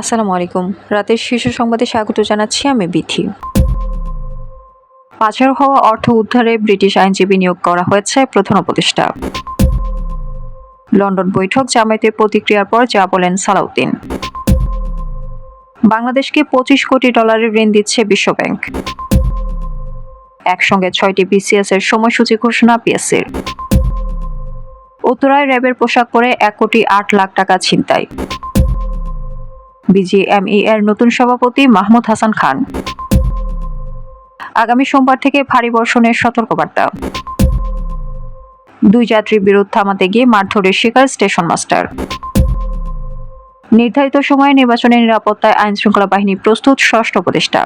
আসসালামু আলাইকুম। রাতের শীর্ষ সংবাদে স্বাগত জানাচ্ছি আমি বিথি। পাচার হওয়া অর্থ উদ্ধারে ব্রিটিশ আইনজীবী নিয়োগ করা হয়েছে প্রধান উপদেষ্টা। লন্ডন বৈঠক জামায়াতের প্রতিক্রিয়ার পর যা বলেন সালাউদ্দিন। বাংলাদেশকে পঁচিশ কোটি ডলারের ঋণ দিচ্ছে বিশ্বব্যাংক। একসঙ্গে ছয়টি বিসিএস এর সময়সূচি ঘোষণা পিএসসির। উত্তরায় র্যাবের পোশাক পরে এক কোটি আট লাখ টাকা ছিনতাই। বিজিএমই এর নতুন সভাপতি মাহমুদ হাসান খান। আগামী সোমবার থেকে ভারী বর্ষণের সতর্কবার্তা। দুই যাত্রীর বিরোধ থামাতে গিয়ে মারধরের শিকার স্টেশন মাস্টার। নির্ধারিত সময়ে নির্বাচনের নিরাপত্তায় আইন শৃঙ্খলা বাহিনী প্রস্তুত ষষ্ঠ উপদেষ্টা।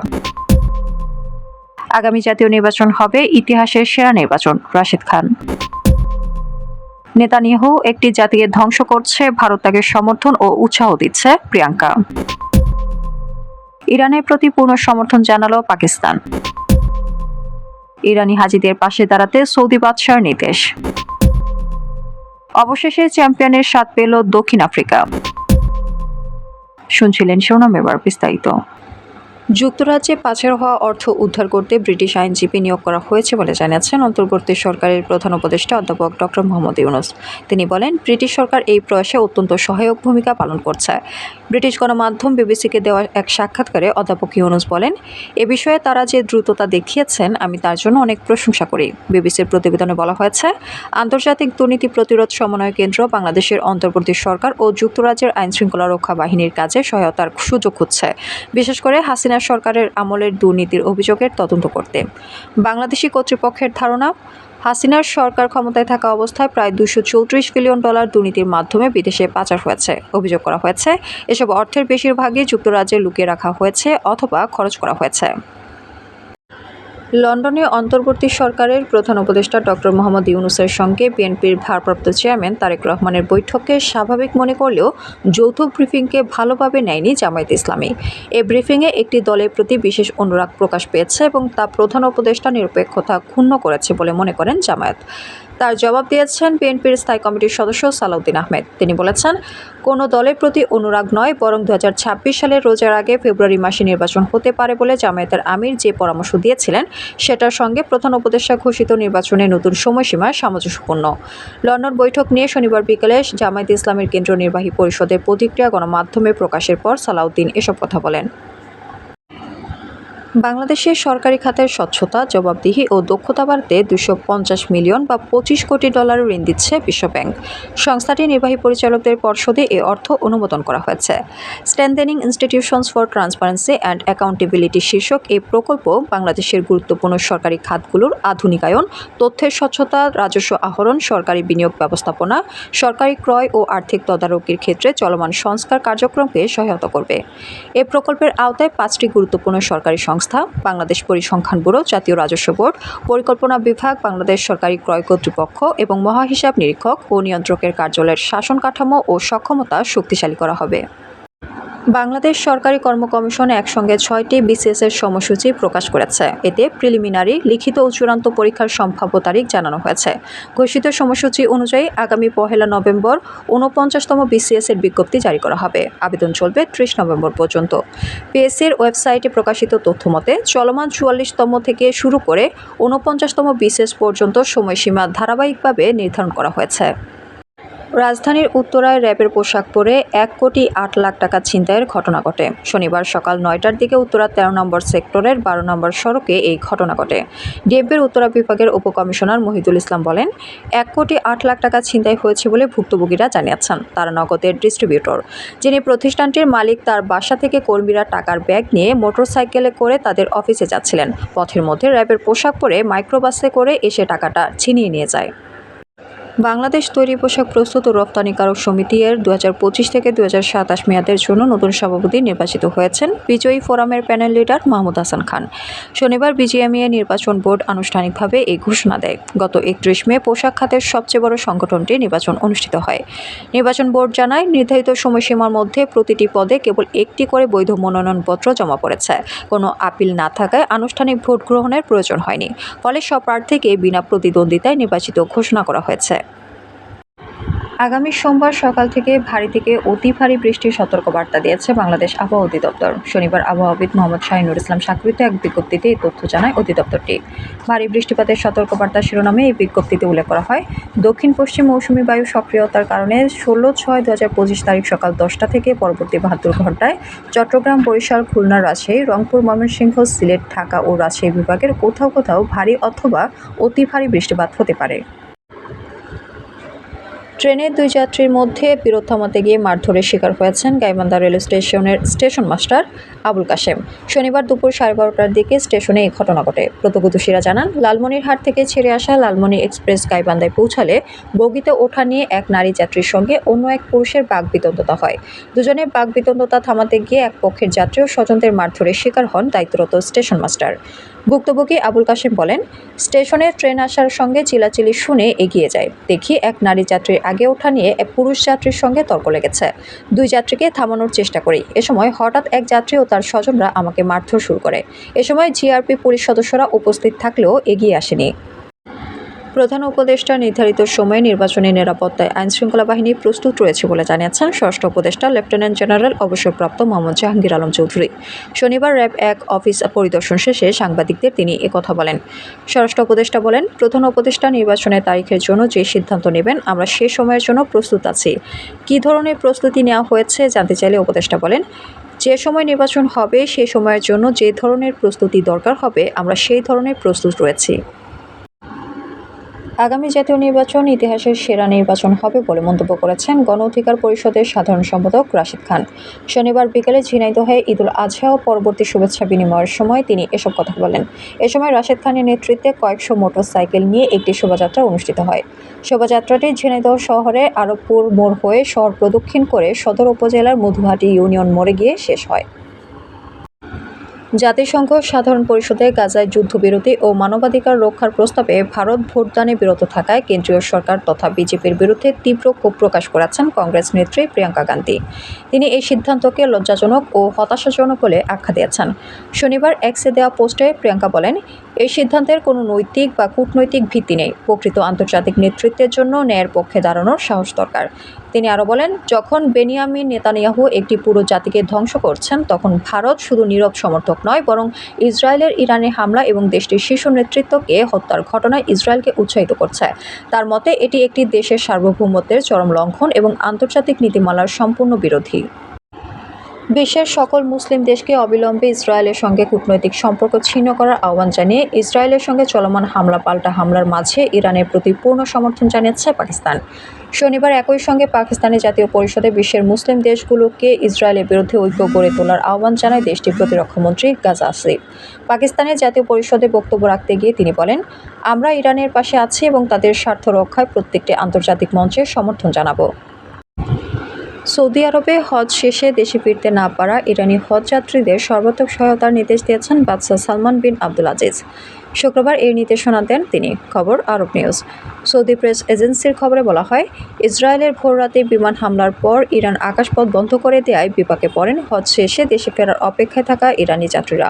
আগামী জাতীয় নির্বাচন হবে ইতিহাসের সেরা নির্বাচন, রাশিদ খান। নেতানিয়াহু একটি জাতিকে ধ্বংস করছে, ভারত তাকে সমর্থন ও উৎসাহ দিচ্ছে, প্রিয়াঙ্কা। ইরানের প্রতি পূর্ণ সমর্থন জানালো পাকিস্তান। ইরানি হাজিদের পাশে দাঁড়াতে সৌদি বাদশার নির্দেশ। অবশেষে চ্যাম্পিয়নের স্বাদ পেল দক্ষিণ আফ্রিকা। শুনছিলেন শিরোনাম এবার বিস্তারিত। যুক্তরাজ্যে পাচার হওয়া অর্থ উদ্ধার করতে ব্রিটিশ আইনজীবী নিয়োগ করা হয়েছে বলে জানিয়েছেন অন্তর্বর্তী সরকারের প্রধান উপদেষ্টা অধ্যাপক ডক্টর মোহাম্মদ ইউনুস। তিনি বলেন, ব্রিটিশ সরকার এই প্রয়াসে অত্যন্ত সহায়ক ভূমিকা পালন করছে। ব্রিটিশ গণমাধ্যম বিবিসিকে দেওয়া এক সাক্ষাৎকারে অধ্যাপক ইউনুস বলেন, এ বিষয়ে তারা যে দ্রুততা দেখিয়েছেন, আমি তার জন্য অনেক প্রশংসা করি। বিবিসির প্রতিবেদনে বলা হয়েছে, আন্তর্জাতিক দুর্নীতি প্রতিরোধ সমন্বয় কেন্দ্র বাংলাদেশের অন্তর্বর্তী সরকার ও যুক্তরাজ্যের আইনশৃঙ্খলা রক্ষা বাহিনীর কাজে সহায়তার সুযোগ খুঁজছে। বিশেষ করে হাসিনা সরকারের আমলের দুর্নীতির অভিযোগের তদন্ত করতে। বাংলাদেশি কর্তৃপক্ষের ধারণা, হাসিনার সরকার ক্ষমতায় থাকা অবস্থায় প্রায় দুশো চৌত্রিশ বিলিয়ন ডলার দুর্নীতির মাধ্যমে বিদেশে পাচার হয়েছে। অভিযোগ করা হয়েছে, এসব অর্থের বেশিরভাগই যুক্তরাজ্যে লুকিয়ে রাখা হয়েছে অথবা খরচ করা হয়েছে। লন্ডনে অন্তর্বর্তী সরকারের প্রধান উপদেষ্টা ডক্টর মোহাম্মদ ইউনুসের সঙ্গে বিএনপির ভারপ্রাপ্ত চেয়ারম্যান তারেক রহমানের বৈঠককে স্বাভাবিক মনে করলেও যৌথ ব্রিফিংকে ভালোভাবে নেয়নি জামায়াত ইসলামী। এ ব্রিফিংয়ে একটি দলের প্রতি বিশেষ অনুরাগ প্রকাশ পেয়েছে এবং তা প্রধান উপদেষ্টা নিরপেক্ষতা ক্ষুণ্ণ করেছে বলে মনে করেন জামায়াত। তার জবাব দিয়েছেন বিএনপির স্থায়ী কমিটির সদস্য সালাউদ্দিন আহমেদ। তিনি বলেছেন, কোনো দলের প্রতি অনুরাগ নয়, বরং দু হাজার ছাব্বিশ সালের রোজার আগে ফেব্রুয়ারি মাসে নির্বাচন হতে পারে বলে জামায়াতের আমির যে পরামর্শ দিয়েছিলেন, সেটার সঙ্গে প্রধান উপদেষ্টা ঘোষিত নির্বাচনে নতুন সময়সীমা সামঞ্জস্যপূর্ণ। লন্ডন বৈঠক নিয়ে শনিবার বিকেলে জামায়াত ইসলামের কেন্দ্রীয় নির্বাহী পরিষদের প্রতিক্রিয়া গণমাধ্যমে প্রকাশের পর সালাউদ্দিন এসব কথা বলেন। বাংলাদেশের সরকারি খাতের স্বচ্ছতা, জবাবদিহি ও দক্ষতা বাড়তে দুশো মিলিয়ন বা পঁচিশ কোটি ডলার ঋণ দিচ্ছে বিশ্বব্যাংক। সংস্থাটির নির্বাহী পরিচালকদের পর্ষদে এ অর্থ অনুমোদন করা হয়েছে। Strengthening institutions for transparency and accountability শীর্ষক এই প্রকল্প বাংলাদেশের গুরুত্বপূর্ণ সরকারি খাতগুলোর আধুনিকায়ন, তথ্যের স্বচ্ছতা, রাজস্ব আহরণ, সরকারি বিনিয়োগ ব্যবস্থাপনা, সরকারি ক্রয় ও আর্থিক তদারকির ক্ষেত্রে চলমান সংস্কার কার্যক্রমকে সহায়তা করবে। এ প্রকল্পের আওতায় পাঁচটি গুরুত্বপূর্ণ সরকারি সংস্থা বাংলাদেশ পরিসংখ্যান ব্যুরো, জাতীয় রাজস্ব বোর্ড, পরিকল্পনা বিভাগ, বাংলাদেশ সরকারি ক্রয় কর্তৃপক্ষ এবং মহাহিসাব নিরীক্ষক ও নিয়ন্ত্রকের কার্যালয়ের শাসন কাঠামো ও সক্ষমতা শক্তিশালী করা হবে। বাংলাদেশ সরকারি কর্ম কমিশন একসঙ্গে ছয়টি বিসিএস এর সময়সূচি প্রকাশ করেছে। এতে প্রিলিমিনারি, লিখিত ও চূড়ান্ত পরীক্ষার সম্ভাব্য তারিখ জানানো হয়েছে। ঘোষিত সময়সূচি অনুযায়ী আগামী পহেলা নভেম্বর ঊনপঞ্চাশতম বিসিএস এর বিজ্ঞপ্তি জারি করা হবে। আবেদন চলবে ত্রিশ নভেম্বর পর্যন্ত। পিএসসির ওয়েবসাইটে প্রকাশিত তথ্য মতে, চলমান চুয়াল্লিশতম থেকে শুরু করে ঊনপঞ্চাশতম বিসিএস পর্যন্ত সময়সীমা ধারাবাহিকভাবে নির্ধারণ করা হয়েছে। রাজধানীর উত্তরায় র্যাবের পোশাক পরে এক কোটি আট লাখ টাকা ছিনতাইয়ের ঘটনা ঘটে। শনিবার সকাল নয়টার দিকে উত্তরা তেরো নম্বর সেক্টরের বারো নম্বর সড়কে এই ঘটনা ঘটে। ডিএফবির উত্তরা বিভাগের উপকমিশনার মহিদুল ইসলাম বলেন, এক কোটি আট লাখ টাকা ছিনতাই হয়েছে বলে ভুক্তভোগীরা জানিয়েছেন, তারা নগদের ডিস্ট্রিবিউটর, যিনি প্রতিষ্ঠানটির মালিক তার বাসা থেকে কর্মীরা টাকার ব্যাগ নিয়ে মোটরসাইকেলে করে তাদের অফিসে যাচ্ছিলেন। পথের মধ্যে র্যাবের পোশাক পরে মাইক্রোবাসে করে এসে টাকাটা ছিনিয়ে নিয়ে যায়। বাংলাদেশ তৈরি পোশাক প্রস্তুত ও রপ্তানিকারক সমিতি এর দু থেকে দু মেয়াদের জন্য নতুন সভাপতি নির্বাচিত হয়েছেন বিজয়ী ফোরামের প্যানেল লিডার মাহমুদ হাসান খান। শনিবার বিজিএমইএ নির্বাচন বোর্ড আনুষ্ঠানিকভাবে এই ঘোষণা দেয়। গত একত্রিশ মে পোশাক খাতের সবচেয়ে বড় সংগঠনটি নির্বাচন অনুষ্ঠিত হয়। নির্বাচন বোর্ড জানায়, নির্ধারিত সময়সীমার মধ্যে প্রতিটি পদে কেবল একটি করে বৈধ মনোনয়নপত্র জমা পড়েছে। কোনো আপিল না থাকায় আনুষ্ঠানিক ভোট গ্রহণের প্রয়োজন হয়নি। ফলে সব প্রার্থীকে বিনা প্রতিদ্বন্দ্বিতায় নির্বাচিত ঘোষণা করা হয়েছে। আগামী সোমবার সকাল থেকে ভারী থেকে অতি ভারী বৃষ্টির সতর্কবার্তা দিয়েছে বাংলাদেশ আবহাওয়া অধিদপ্তর। শনিবার আবহাওয়াবিদ মোহাম্মদ শাহিনুর ইসলাম স্বাক্ষরিত এক বিজ্ঞপ্তিতে এই তথ্য জানায় অধিদপ্তরটি। ভারী বৃষ্টিপাতের সতর্কবার্তা শিরোনামে এই বিজ্ঞপ্তিতে উল্লেখ করা হয়, দক্ষিণ পশ্চিম মৌসুমি বায়ু সক্রিয়তার কারণে ষোলো ছয় দু হাজার পঁচিশ তারিখ সকাল দশটা থেকে পরবর্তী বাহাত্তর ঘন্টায় চট্টগ্রাম, বরিশাল, খুলনা, রাজশাহী, রংপুর, ময়মনসিংহ, সিলেট, ঢাকা ও রাজশাহী বিভাগের কোথাও কোথাও ভারী অথবা অতি ভারী বৃষ্টিপাত হতে পারে। ট্রেনের দুই যাত্রীর মধ্যে বিরোধ থামাতে গিয়ে মারধরের শিকার হয়েছেন গাইবান্ধা রেল স্টেশনের স্টেশন মাস্টার আবুল কাশেম। শনিবার দুপুর সাড়ে বারোটার দিকে স্টেশনে এই ঘটনা ঘটে। প্রত্যক্ষদর্শীরা জানান লালমনির লালমনিরহাট থেকে ছেড়ে আসা লালমনি এক্সপ্রেস গাইবান্ধায় পৌঁছালে বগিতে ওঠা নিয়ে এক নারী যাত্রীর সঙ্গে অন্য এক পুরুষের বাগবিতণ্ডতা হয়। দুজনের বাগবিতণ্ডতা থামাতে গিয়ে এক পক্ষের যাত্রী ও স্বজনদের মারধরের শিকার হন দায়িত্বরত স্টেশন মাস্টার। ভুক্তভোগী আবুল কাশেম বলেন, স্টেশনে ট্রেন আসার সঙ্গে চিলাচিলি শুনে এগিয়ে যায়। দেখি এক নারী যাত্রীর আগে ওঠা নিয়ে এক পুরুষ যাত্রীর সঙ্গে তর্ক লেগেছে। দুই যাত্রীকে থামানোর চেষ্টা করি। এ সময় হঠাৎ এক যাত্রী ও তার স্বজনরা আমাকে মারধর শুরু করে। এ সময় জিআরপি পুলিশ সদস্যরা উপস্থিত থাকলেও এগিয়ে আসেনি। প্রধান উপদেষ্টা নির্ধারিত সময়ে নির্বাচনী নিরাপত্তায় আইনশৃঙ্খলা বাহিনী প্রস্তুত রয়েছে বলে জানিয়েছেন ষষ্ঠ উপদেষ্টা লেফটেন্যান্ট জেনারেল অবসরপ্রাপ্ত মোহাম্মদ জাহাঙ্গীর আলম চৌধুরী। শনিবার র্যাব এক অফিস পরিদর্শন শেষে সাংবাদিকদের তিনি একথা বলেন। স্বরাষ্ট্র উপদেষ্টা বলেন, প্রধান উপদেষ্টা নির্বাচনের তারিখের জন্য যে সিদ্ধান্ত নেবেন, আমরা সে সময়ের জন্য প্রস্তুত আছি। কী ধরনের প্রস্তুতি নেওয়া হয়েছে জানতে চাইলে উপদেষ্টা বলেন, যে সময় নির্বাচন হবে সে সময়ের জন্য যে ধরনের প্রস্তুতি দরকার হবে, আমরা সেই ধরনের প্রস্তুত রয়েছি। আগামী জাতীয় নির্বাচন ইতিহাসের সেরা নির্বাচন হবে বলে মন্তব্য করেছেন গণ অধিকার পরিষদের সাধারণ সম্পাদক রাশিদ খান। শনিবার বিকেলে ঝিনাইদহে ঈদুল আজহা ও পরবর্তী শুভেচ্ছা বিনিময়ের সময় তিনি এসব কথা বলেন। এ সময় রাশিদ খানের নেতৃত্বে কয়েকশো মোটরসাইকেল নিয়ে একটি শোভাযাত্রা অনুষ্ঠিত হয়। শোভাযাত্রাটি ঝিনাইদহ শহরে আরবপুর মোড় হয়ে শহর প্রদক্ষিণ করে সদর উপজেলার মধুহাটি ইউনিয়ন মোড়ে গিয়ে শেষ হয়। জাতিসংঘ সাধারণ পরিষদে গাজায় যুদ্ধবিরতি ও মানবাধিকার রক্ষার প্রস্তাবে ভারত ভোটদানে বিরত থাকায় কেন্দ্রীয় সরকার তথা বিজেপির বিরুদ্ধে তীব্র ক্ষোভ প্রকাশ করেছেন কংগ্রেস নেত্রী প্রিয়াঙ্কা গান্ধী। তিনি এই সিদ্ধান্তকে লজ্জাজনক ও হতাশাজনক বলে আখ্যা দিয়েছেন। শনিবার এক্সে দেওয়া পোস্টে প্রিয়াঙ্কা বলেন এই সিদ্ধান্তের কোনো নৈতিক বা কূটনৈতিক ভিত্তি নেই। প্রকৃত আন্তর্জাতিক নেতৃত্বের জন্য ন্যায়ের পক্ষে দাঁড়ানোর সাহস দরকার। তিনি আরও বলেন, যখন বেনিয়ামিন নেতানিয়াহু একটি পুরো জাতিকে ধ্বংস করছেন, তখন ভারত শুধু নীরব সমর্থক নয়, বরং ইসরায়েলের ইরানে হামলা এবং দেশটির শীর্ষ নেতৃত্বকে হত্যার ঘটনায় ইসরায়েলকে উৎসাহিত করছে। তার মতে, এটি একটি দেশের সার্বভৌমত্বের চরম লঙ্ঘন এবং আন্তর্জাতিক নীতিমালার সম্পূর্ণ বিরোধী। বিশ্বের সকল মুসলিম দেশকে অবিলম্বে ইসরায়েলের সঙ্গে কূটনৈতিক সম্পর্ক ছিন্ন করার আহ্বান জানিয়ে ইসরায়েলের সঙ্গে চলমান হামলা পাল্টা হামলার মাঝে ইরানের প্রতি পূর্ণ সমর্থন জানিয়েছে পাকিস্তান। শনিবার একই সঙ্গে পাকিস্তানের জাতীয় পরিষদে বিশ্বের মুসলিম দেশগুলোকে ইসরায়েলের বিরুদ্ধে ঐক্য গড়ে তোলার আহ্বান জানায় দেশটির প্রতিরক্ষামন্ত্রী গাজা আসিফ পাকিস্তানের জাতীয় পরিষদে বক্তব্য রাখতে গিয়ে তিনি বলেন, আমরা ইরানের পাশে আছি এবং তাদের স্বার্থ রক্ষায় প্রত্যেকটি আন্তর্জাতিক মঞ্চে সমর্থন জানাব। সৌদি আরবে হজ শেষে দেশে ফিরতে না পারা ইরানি হজ যাত্রীদের সর্বাত্মক সহায়তার নির্দেশ দিয়েছেন বাদশাহ সালমান বিন আব্দুল আজিজ। শুক্রবার এই নির্দেশনা দেন তিনি। খবর, আরব নিউজ। সৌদি প্রেস এজেন্সির খবরে বলা হয়, ইসরায়েলের ভোররাতে বিমান হামলার পর ইরান আকাশপথ বন্ধ করে দেওয়ায় বিপাকে পড়েন হজ শেষে দেশে ফেরার অপেক্ষায় থাকা ইরানি যাত্রীরা।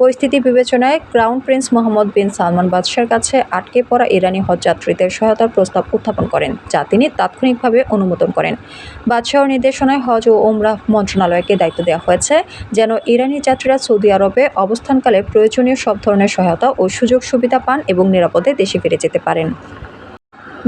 পরিস্থিতি বিবেচনায় crown prince Mohammed bin Salman বাদশার কাছে আটকে পড়া ইরানি হজযাত্রীদের সহায়তার প্রস্তাব উত্থাপন করেন, যা তিনি তাৎক্ষণিকভাবে অনুমোদন করেন। বাদশাহর নির্দেশনায় হজ ও ওমরাহ মন্ত্রণালয়কে দায়িত্ব দেওয়া হয়েছে যেন ইরানি যাত্রীরা সৌদি আরবে অবস্থানকালে প্রয়োজনীয় সব ধরনের সহায়তা ও সুযোগ সুবিধা পান এবং নিরাপদে দেশে ফিরে যেতে পারেন।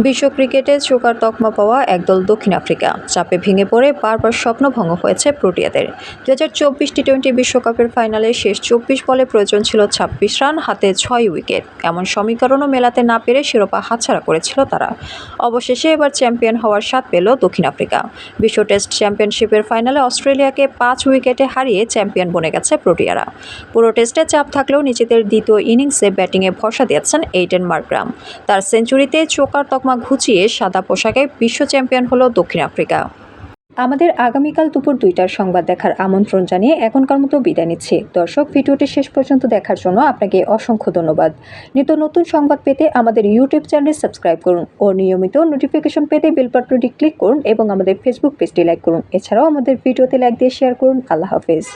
বিশ্ব ক্রিকেটে চোকার তকমা পাওয়া একদল দক্ষিণ আফ্রিকা। চাপে ভেঙে পড়ে বারবার স্বপ্নভঙ্গ হয়েছে প্রোটিয়াদের। দু হাজার চব্বিশ টি টোয়েন্টি বিশ্বকাপের ফাইনালে শেষ চব্বিশ বলে প্রয়োজন ছিল ছাব্বিশ রান, হাতে ছয় উইকেট। এমন সমীকরণও মেলাতে না পেরে শিরোপা হাতছাড়া করেছিল তারা। অবশেষে এবার চ্যাম্পিয়ন হওয়ার স্বাদ পেল দক্ষিণ আফ্রিকা। বিশ্ব টেস্ট চ্যাম্পিয়নশিপের ফাইনালে অস্ট্রেলিয়াকে পাঁচ উইকেটে হারিয়ে চ্যাম্পিয়ন বনে গেছে প্রোটিয়ারা। পুরো টেস্টে চাপ থাকলেও নিজেদের দ্বিতীয় ইনিংসে ব্যাটিংয়ে ভরসা দিয়েছেন এইটেন মার্গ্রাম। তার সেঞ্চুরিতে চোকার তকমা ঘুচিয়ে সাদা পোশাকে বিশ্ব চ্যাম্পিয়ন হলো দক্ষিণ আফ্রিকা। আমাদের আগামীকাল দুপুর দুইটার সংবাদ দেখার আমন্ত্রণ জানিয়ে এখনকার মতো বিদায় নিচ্ছি। দর্শক, ভিডিওটি শেষ পর্যন্ত দেখার জন্য আপনাকে অসংখ্য ধন্যবাদ। নিত্য নতুন সংবাদ পেতে আমাদের ইউটিউব চ্যানেল সাবস্ক্রাইব করুন ও নিয়মিত নোটিফিকেশন পেতে বেল বাটনটি ক্লিক করুন এবং আমাদের ফেসবুক পেজটি লাইক করুন। এছাড়াও আমাদের ভিডিওতে লাইক দিয়ে শেয়ার করুন। আল্লাহ হাফেজ।